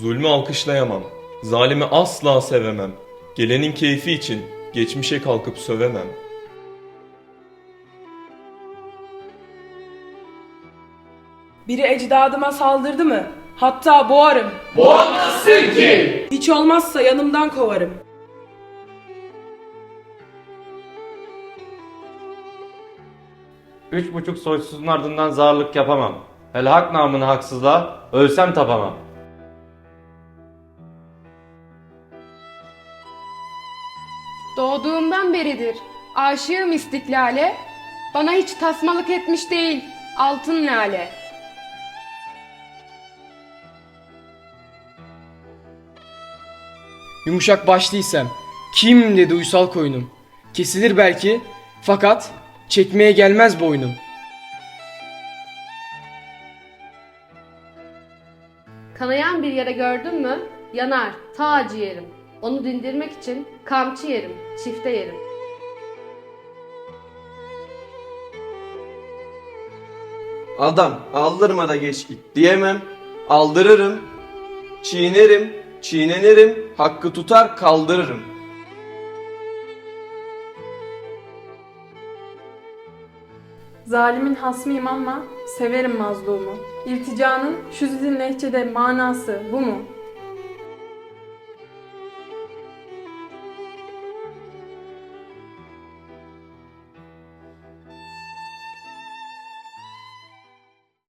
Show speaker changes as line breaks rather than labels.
Zulmü alkışlayamam. Zalimi asla sevemem. Gelenin keyfi için geçmişe kalkıp sövemem.
Biri ecdadıma saldırdı mı? Hatta boğarım.
Boğamazsın ki.
Hiç olmazsa yanımdan kovarım.
Üç buçuk soysuzun ardından zarlık yapamam. Hele hak namına haksızlığa ölsem tapamam.
Doğduğumdan beridir aşığım istiklale, bana hiç tasmalık etmiş değil altın lale.
Yumuşak başlıysam kim dedi uysal koyunum. Kesilir belki fakat çekmeye gelmez boynum.
Kanayan bir yere gördün mü? Yanar, ta ciğerim. Onu dindirmek için kamçı yerim, çifte yerim.
Adam aldırma da geç git diyemem. Aldırırım, çiğnerim, çiğnenirim, hakkı tutar kaldırırım.
Zalimin hasmıyım ama severim mazlumu. İlticanın şu sizin lehçede manası bu mu?